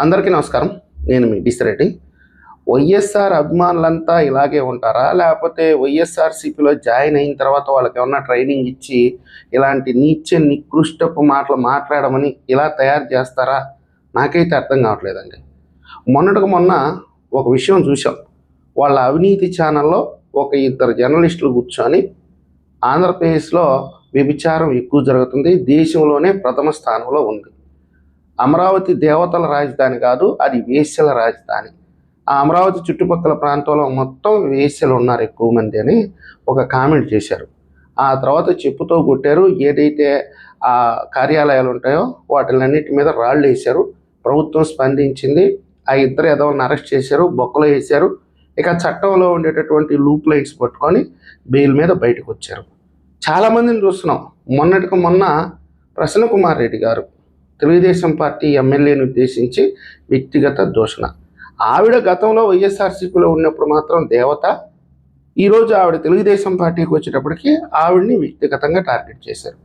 అందరికీ నమస్కారం. నేను మీ బిసిరెడ్డి వైఎస్ఆర్ అభిమానులంతా ఇలాగే ఉంటారా? లేకపోతే వైఎస్ఆర్సీపీలో జాయిన్ అయిన తర్వాత వాళ్ళకి ఏమన్నా ట్రైనింగ్ ఇచ్చి ఇలాంటి నీచ నికృష్టపు మాటలు మాట్లాడమని ఇలా తయారు చేస్తారా? నాకైతే అర్థం కావట్లేదండి. మొన్నటికి మొన్న ఒక విషయం చూసాం వాళ్ళ అవినీతి ఛానల్లో ఒక ఇద్దరు జర్నలిస్టులు కూర్చొని ఆంధ్రప్రదేశ్లో వ్యభిచారం ఎక్కువ జరుగుతుంది. దేశంలోనే ప్రథమ స్థానంలో ఉంది. అమరావతి దేవతల రాజధాని కాదు అది వేశ్యల రాజధాని. ఆ అమరావతి చుట్టుపక్కల ప్రాంతంలో మొత్తం వేశ్యలు ఉన్నారు ఎక్కువ మంది అని ఒక కామెంట్ చేశారు. ఆ తర్వాత చెప్పుతో కొట్టారు ఏదైతే ఆ కార్యాలయాలు ఉంటాయో వాటిలన్నిటి మీద రాళ్ళు వేశారు. ప్రభుత్వం స్పందించింది ఆ ఇద్దరు ఎదవలను అరెస్ట్ చేశారు బొక్కలు వేశారు. ఇక చట్టంలో ఉండేటటువంటి లూప్ లైట్స్ పట్టుకొని బెయిల్ మీద బయటకు వచ్చారు. చాలామందిని చూస్తున్నాం. మొన్నటికి మొన్న ప్రసన్న కుమార్ రెడ్డి గారు తెలుగుదేశం పార్టీ ఎమ్మెల్యేని ఉద్దేశించి వ్యక్తిగత దూషణ. ఆవిడ గతంలో వైఎస్ఆర్సీపీలో ఉన్నప్పుడు మాత్రం దేవత ఈరోజు ఆవిడ తెలుగుదేశం పార్టీకి వచ్చేటప్పటికి ఆవిడని వ్యక్తిగతంగా టార్గెట్ చేశారు.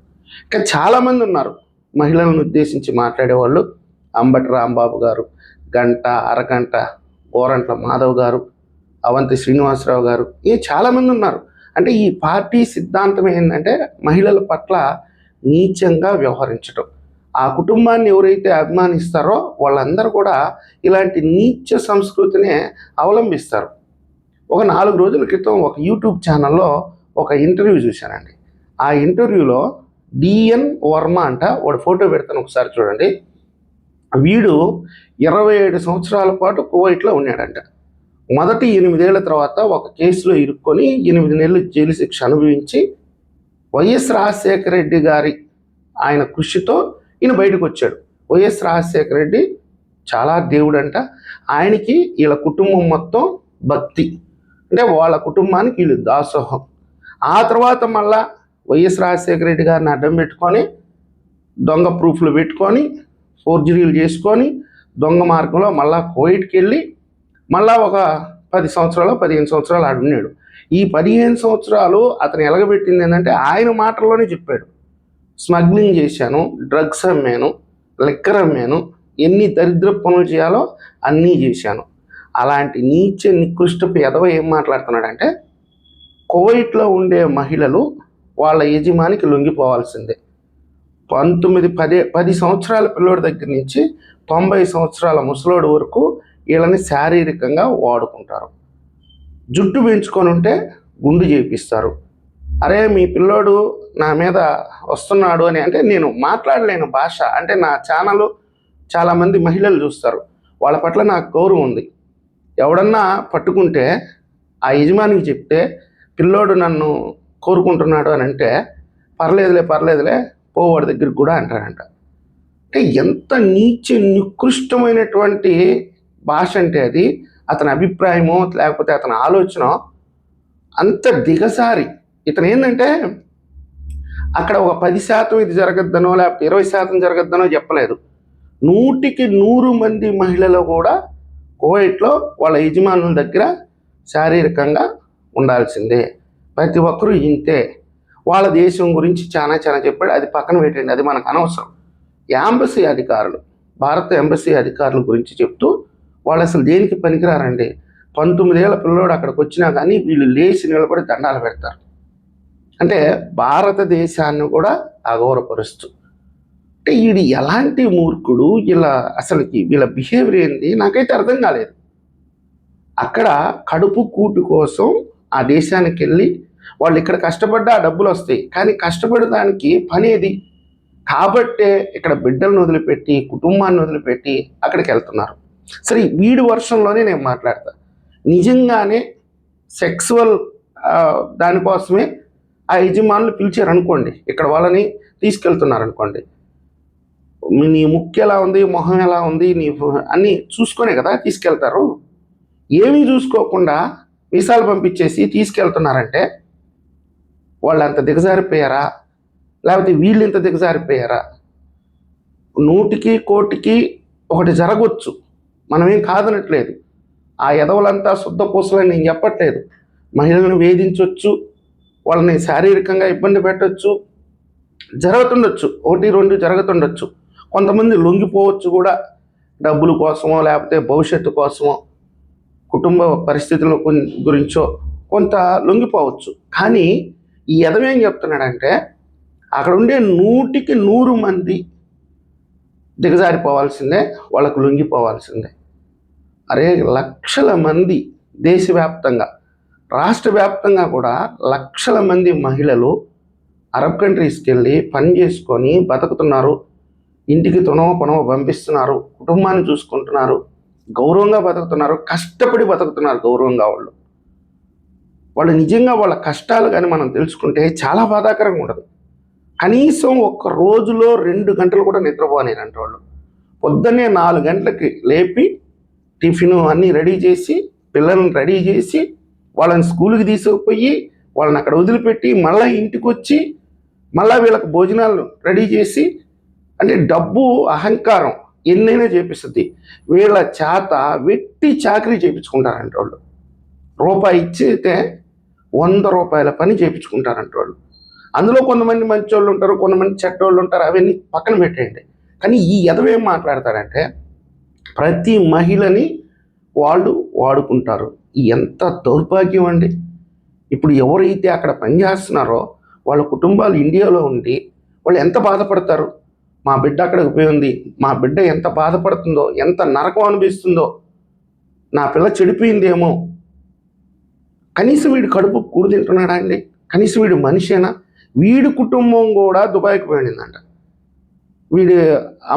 ఇంకా చాలామంది ఉన్నారు మహిళలను ఉద్దేశించి మాట్లాడేవాళ్ళు. అంబటి రాంబాబు గారు గంట అరగంట గోరంట్ల మాధవ్ గారు అవంతి శ్రీనివాసరావు గారు ఈ చాలామంది ఉన్నారు. అంటే ఈ పార్టీ సిద్ధాంతం ఏంటంటే మహిళల పట్ల నీచంగా వ్యవహరించడం ఆ కుటుంబాన్ని ఎవరైతే అభిమానిస్తారో వాళ్ళందరూ కూడా ఇలాంటి నీచ సంస్కృతినే అవలంబిస్తారు. ఒక నాలుగు రోజుల క్రితం ఒక యూట్యూబ్ ఛానల్లో ఒక ఇంటర్వ్యూ చూశానండి. ఆ ఇంటర్వ్యూలో డిఎన్ వర్మ అంట వాడు ఫోటో పెడతాను ఒకసారి చూడండి. వీడు ఇరవై ఏడు సంవత్సరాల పాటు కువైట్లో ఉన్నాడంట. మొదటి ఎనిమిదేళ్ళ తర్వాత ఒక కేసులో ఇరుక్కొని ఎనిమిది నెలలు జైలు శిక్ష అనుభవించి వైఎస్ రాజశేఖర రెడ్డి గారి ఆయన కృషితో ఈయన బయటకు వచ్చాడు. వైఎస్ రాజశేఖర రెడ్డి చాలా దేవుడంట. ఆయనకి వీళ్ళ కుటుంబం మొత్తం భక్తి. అంటే వాళ్ళ కుటుంబానికి వీళ్ళు దాసోహం. ఆ తర్వాత మళ్ళా వైఎస్ రాజశేఖర రెడ్డి గారిని అడ్డం పెట్టుకొని దొంగ ప్రూఫ్లు పెట్టుకొని ఫోర్జరీలు చేసుకొని దొంగ మార్గంలో మళ్ళా కోయిట్కి వెళ్ళి మళ్ళా ఒక పది సంవత్సరాలు పదిహేను సంవత్సరాలు ఆడున్నాడు. ఈ పదిహేను సంవత్సరాలు అతను ఎలగబెట్టింది ఏంటంటే ఆయన మాటల్లోనే చెప్పాడు. స్మగ్లింగ్ చేశాను డ్రగ్స్ అమ్మాను లెక్కర్ అమ్మాను ఎన్ని దరిద్ర పనులు చేయాలో అన్నీ చేశాను. అలాంటి నీచ నికృష్టపు ఎదవ ఏం మాట్లాడుతున్నాడంటే కువైట్లో ఉండే మహిళలు వాళ్ళ యజమానికి లొంగిపోవాల్సిందే. పంతొమ్మిది పదే పది సంవత్సరాల పిల్లోడి దగ్గర నుంచి తొంభై సంవత్సరాల ముసలోడి వరకు వీళ్ళని శారీరకంగా వాడుకుంటారు. జుట్టు పెంచుకొని ఉంటే గుండు చేపిస్తారు. అరే మీ పిల్లోడు నా మీద వస్తున్నాడు అని. అంటే నేను మాట్లాడలేను భాష. అంటే నా ఛానల్ చాలామంది మహిళలు చూస్తారు. వాళ్ళ పట్ల నాకు గౌరవం ఉంది. ఎవడన్నా పట్టుకుంటే ఆ యజమానికి చెప్తే పిల్లోడు నన్ను కోరుకుంటున్నాడు అని అంటే పర్లేదులే పర్లేదులే పోవాడి దగ్గరికి కూడా అంటారంట అంటే ఎంత నీచ నికృష్టమైనటువంటి భాష అంటే అది. అతని అభిప్రాయమో లేకపోతే అతని ఆలోచన అంత దిగసారి ఇతను ఏంటంటే అక్కడ ఒక పది శాతం ఇది జరగద్దనో లేకపోతే ఇరవై శాతం జరగద్దనో చెప్పలేదు. నూటికి నూరు మంది మహిళలు కూడా కువైట్లో వాళ్ళ యజమానుల దగ్గర శారీరకంగా ఉండాల్సిందే. ప్రతి ఒక్కరూ ఇంతే. వాళ్ళ దేశం గురించి చాలా చాలా చెప్పాడు. అది పక్కన పెట్టండి అది మనకు అనవసరం. ఎంబసీ అధికారులు భారత ఎంబసీ అధికారుల గురించి చెప్తూ వాళ్ళు అసలు దేనికి పనికిరారండి? పంతొమ్మిదేళ్ళ పిల్లోడు అక్కడికి వచ్చినా కానీ వీళ్ళు లేచి నిలబడి దండాలు పెడతారు. అంటే భారతదేశాన్ని కూడా అగౌరవపరుస్తూ అంటే వీడు ఎలాంటి మూర్ఖుడు ఇలా అసలుకి వీళ్ళ బిహేవియర్ ఏంది నాకైతే అర్థం కాలేదు. అక్కడ కడుపు కూటు కోసం ఆ దేశానికి వెళ్ళి వాళ్ళు ఇక్కడ కష్టపడ్డా ఆ డబ్బులు వస్తాయి. కానీ కష్టపడడానికి పని కాబట్టే ఇక్కడ బిడ్డలను వదిలిపెట్టి కుటుంబాన్ని వదిలిపెట్టి అక్కడికి వెళ్తున్నారు. సరే వీడి వర్షంలోనే నేను మాట్లాడతా. నిజంగానే సెక్సువల్ దానికోసమే ఆ యజమానులు పిలిచారు అనుకోండి. ఇక్కడ వాళ్ళని తీసుకెళ్తున్నారు అనుకోండి. నీ ముక్కు ఎలా ఉంది? మొహం ఎలా ఉంది? నీ అన్నీ చూసుకునే కదా తీసుకెళ్తారు. ఏమీ చూసుకోకుండా వీసాలు పంపించేసి తీసుకెళ్తున్నారంటే వాళ్ళు అంత దిగజారిపోయారా? లేకపోతే వీళ్ళు ఇంత దిగజారిపోయారా? నూటికి కోటికి ఒకటి జరగవచ్చు మనమేం కాదనట్లేదు. ఆ ఎదవలంతా శుద్ధ పూసలని నేను చెప్పట్లేదు. మహిళలను వేధించవచ్చు వాళ్ళని శారీరకంగా ఇబ్బంది పెట్టవచ్చు జరుగుతుండొచ్చు ఒకటి రెండు జరుగుతుండొచ్చు. కొంతమంది లొంగిపోవచ్చు కూడా డబ్బుల కోసమో లేకపోతే భవిష్యత్తు కోసమో కుటుంబ పరిస్థితుల గురించో కొంత లొంగిపోవచ్చు. కానీ ఈ ఎదవేం చెప్తున్నాడంటే అక్కడ ఉండే నూటికి నూరు మంది దిగజారిపోవాల్సిందే వాళ్ళకు లొంగిపోవాల్సిందే. అరే లక్షల మంది దేశవ్యాప్తంగా రాష్ట్ర వ్యాప్తంగా కూడా లక్షల మంది మహిళలు అరబ్ కంట్రీస్కి వెళ్ళి పని చేసుకొని బతుకుతున్నారు. ఇంటికి తునవ పొనవ పంపిస్తున్నారు. కుటుంబాన్ని చూసుకుంటున్నారు. గౌరవంగా బతుకుతున్నారు. కష్టపడి బతుకుతున్నారు గౌరవంగా వాళ్ళు. వాళ్ళు నిజంగా వాళ్ళ కష్టాలు కానీ మనం తెలుసుకుంటే చాలా బాధాకరంగా ఉండదు. కనీసం ఒక్క రోజులో రెండు గంటలు కూడా నిద్రపోనేరంట వాళ్ళు. పొద్దున్నే నాలుగు గంటలకి లేపి టిఫిన్ అన్నీ రెడీ చేసి పిల్లల్ని రెడీ చేసి వాళ్ళని స్కూల్కి తీసుకుపోయి వాళ్ళని అక్కడ వదిలిపెట్టి మళ్ళీ ఇంటికి వచ్చి మళ్ళీ వీళ్ళకి భోజనాలు రెడీ చేసి అంటే డబ్బు అహంకారం ఎన్నైనా చేపిస్తుంది. వీళ్ళ చేత వెట్టి చాకరీ చేయించుకుంటారంట వాళ్ళు. రూపాయి ఇచ్చితే వంద రూపాయల పని చేయించుకుంటారంట వాళ్ళు. అందులో కొంతమంది మంచి వాళ్ళు ఉంటారు కొంతమంది చెడ్డోళ్ళు ఉంటారు అవన్నీ పక్కన పెట్టేయండి. కానీ ఈ ఎదవేం మాట్లాడతారంటే ప్రతి మహిళని వాళ్ళు వాడుకుంటారు. ఎంత దౌర్భాగ్యం అండి. ఇప్పుడు ఎవరైతే అక్కడ పనిచేస్తున్నారో వాళ్ళ కుటుంబాలు ఇండియాలో ఉండి వాళ్ళు ఎంత బాధపడతారు? మా బిడ్డ అక్కడికి పోయింది మా బిడ్డ ఎంత బాధపడుతుందో ఎంత నరకం అనిపిస్తుందో నా పిల్ల చెడిపోయిందేమో. కనీసం వీడు కడుపు కూడు తింటున్నాడా అండి? కనీసం వీడు మనిషేనా? వీడి కుటుంబం కూడా దుబాయ్కి పోయిందంట వీడి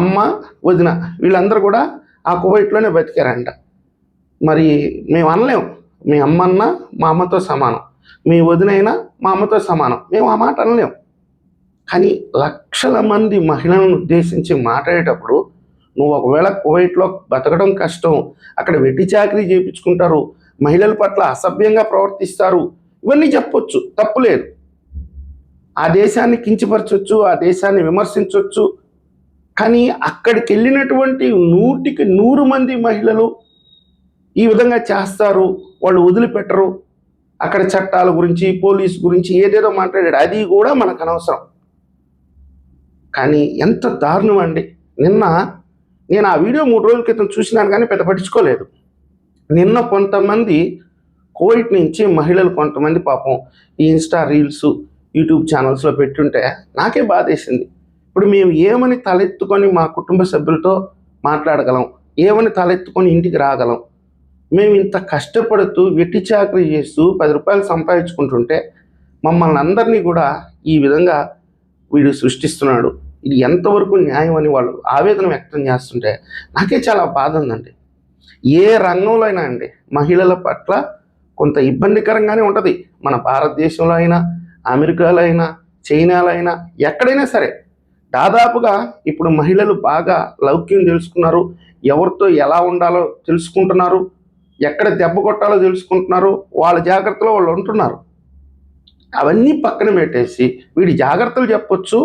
అమ్మ వదిన వీళ్ళందరూ కూడా ఆ కువైట్లోనే బతికారంట. మరి మేము అనలేం. మీ అమ్మన్నా మా అమ్మతో సమానం. మీ వదినైనా మా అమ్మతో సమానం. మేము ఆ మాట అనలేం. కానీ లక్షల మంది మహిళలను ఉద్దేశించి మాట్లాడేటప్పుడు నువ్వు ఒకవేళ కువైట్లో బతకడం కష్టం అక్కడ వెట్టి చాకరీ చేయించుకుంటారు మహిళల పట్ల అసభ్యంగా ప్రవర్తిస్తారు ఇవన్నీ చెప్పొచ్చు. తప్పులేదు ఆ దేశాన్ని కించపరచవచ్చు ఆ దేశాన్ని విమర్శించవచ్చు కానీ అక్కడికి వెళ్ళినటువంటి నూటికి నూరు మంది మహిళలు ఈ విధంగా చేస్తారు వాళ్ళు వదిలిపెట్టరు. అక్కడ చట్టాల గురించి పోలీస్ గురించి ఏదేదో మాట్లాడాడు అది కూడా మనకు అనవసరం. కానీ ఎంత దారుణం అండి. నిన్న నేను ఆ వీడియో మూడు రోజుల క్రితం చూసినాను కానీ పెద్ద పట్టించుకోలేదు. నిన్న కొంతమంది కోవిడ్ నుంచి మహిళలు కొంతమంది పాపం ఈ ఇన్స్టా రీల్స్ యూట్యూబ్ ఛానల్స్లో పెట్టుంటే నాకే బాధేసింది. ఇప్పుడు మేము ఏమని తలెత్తుకొని మా కుటుంబ సభ్యులతో మాట్లాడగలం? ఏమని తలెత్తుకొని ఇంటికి రాగలం? మేము ఇంత కష్టపడుతూ వెట్టి చాకరీ చేస్తూ పది రూపాయలు సంపాదించుకుంటుంటే మమ్మల్ని అందరినీ కూడా ఈ విధంగా వీడు సృష్టిస్తున్నాడు. ఇది ఎంతవరకు న్యాయం అని వాళ్ళు ఆవేదన వ్యక్తం చేస్తుంటే నాకే చాలా బాధ ఉందండి. ఏ రంగంలో అయినా అండి మహిళల పట్ల కొంత ఇబ్బందికరంగానే ఉంటుంది. మన భారతదేశంలో అయినా అమెరికాలో అయినా చైనాలో అయినా ఎక్కడైనా సరే. దాదాపుగా ఇప్పుడు మహిళలు బాగా లౌక్యం తెలుసుకున్నారు. ఎవరితో ఎలా ఉండాలో తెలుసుకుంటున్నారు. ఎక్కడ దెబ్బ కొట్టాలో తెలుసుకుంటున్నారు వాళ్ళ జాగ్రత్తలో వాళ్ళు ఉంటున్నారు. అవన్నీ పక్కన పెట్టేసి వీడి జాగ్రత్తలు చెప్పొచ్చు.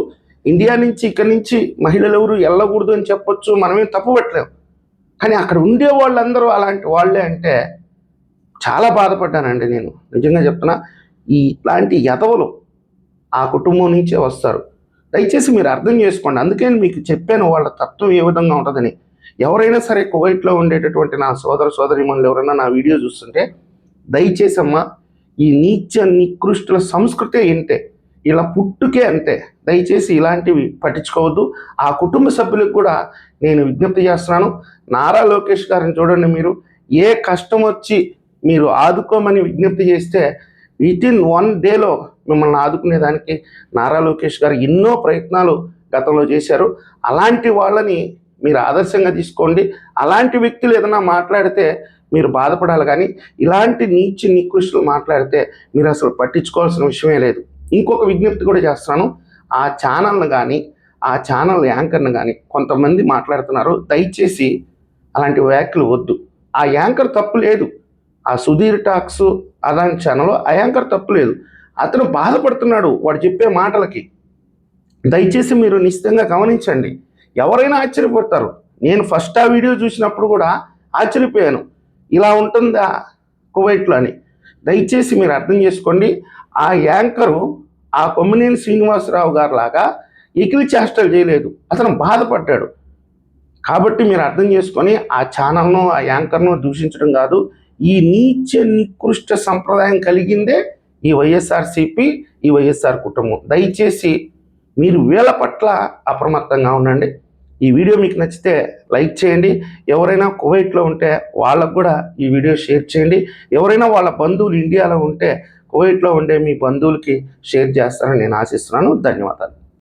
ఇండియా నుంచి ఇక్కడి నుంచి మహిళలు ఎవరు వెళ్ళకూడదు అని చెప్పొచ్చు. మనమేం తప్పు పెట్టలేము కానీ అక్కడ ఉండే వాళ్ళందరూ అలాంటి వాళ్ళే అంటే చాలా బాధపడ్డానండి నేను. నిజంగా చెప్తున్నా ఈ ఇట్లాంటి యదవలు ఆ కుటుంబం నుంచే వస్తారు. దయచేసి మీరు అర్థం చేసుకోండి. అందుకే మీకు చెప్పాను వాళ్ళ తత్వం ఏ విధంగా ఉంటుందని. ఎవరైనా సరే కువైట్లో ఉండేటటువంటి నా సోదర సోదరిమణులు ఎవరైనా నా వీడియో చూస్తుంటే దయచేసి అమ్మా ఈ నీచ నికృష్టుల సంస్కృతే ఏంటే? ఇలా పుట్టుకే అంతే. దయచేసి ఇలాంటివి పట్టించుకోవద్దు. ఆ కుటుంబ సభ్యులకు కూడా నేను విజ్ఞప్తి చేస్తున్నాను. నారా లోకేష్ గారిని చూడండి మీరు. ఏ కష్టం వచ్చి మీరు ఆదుకోమని విజ్ఞప్తి చేస్తే విత్ ఇన్ వన్ డేలో మిమ్మల్ని ఆదుకునేదానికి నారా లోకేష్ గారు ఎన్నో ప్రయత్నాలు గతంలో చేశారు. అలాంటి వాళ్ళని మీరు ఆదర్శంగా తీసుకోండి. అలాంటి వ్యక్తులు ఏదైనా మాట్లాడితే మీరు బాధపడాలి కానీ ఇలాంటి నీచి నికృష్టులు మాట్లాడితే మీరు అసలు పట్టించుకోవాల్సిన విషయమే లేదు. ఇంకొక విజ్ఞప్తి కూడా చేస్తాను ఆ ఛానల్ను కానీ ఆ ఛానల్ యాంకర్ను కానీ కొంతమంది మాట్లాడుతున్నారు. దయచేసి అలాంటి వ్యాఖ్యలు వద్దు. ఆ యాంకర్ తప్పు లేదు. ఆ సుధీర్ టాక్స్ అదాని ఛానల్ ఆ యాంకర్ తప్పు లేదు. అతను బాధపడుతున్నాడు వాడు చెప్పే మాటలకి. దయచేసి మీరు నిశ్చితంగా గమనించండి. ఎవరైనా ఆశ్చర్యపోతారు. నేను ఫస్ట్ ఆ వీడియో చూసినప్పుడు కూడా ఆశ్చర్యపోయాను. ఇలా ఉంటుందా కువైట్లో అని. దయచేసి మీరు అర్థం చేసుకోండి. ఆ యాంకరు ఆ కొమ్మినేని శ్రీనివాసరావు గారు లాగా ఎకిలి చేష్టలు చేయలేదు. అతను బాధపడ్డాడు. కాబట్టి మీరు అర్థం చేసుకొని ఆ ఛానల్ను ఆ యాంకర్ను దూషించడం కాదు. ఈ నీచ నికృష్ట సంప్రదాయం కలిగిందే ఈ వైఎస్ఆర్సిపి ఈ వైఎస్ఆర్ కుటుంబం. దయచేసి మీరు వీళ్ళ పట్ల అప్రమత్తంగా ఉండండి. ఈ వీడియో మీకు నచ్చితే లైక్ చేయండి. ఎవరైనా కువైట్లో ఉంటే వాళ్ళకు కూడా ఈ వీడియో షేర్ చేయండి. ఎవరైనా వాళ్ళ బంధువులు ఇండియాలో ఉంటే కువైట్లో ఉండే మీ బంధువులకి షేర్ చేస్తారని నేను ఆశిస్తున్నాను. ధన్యవాదాలు.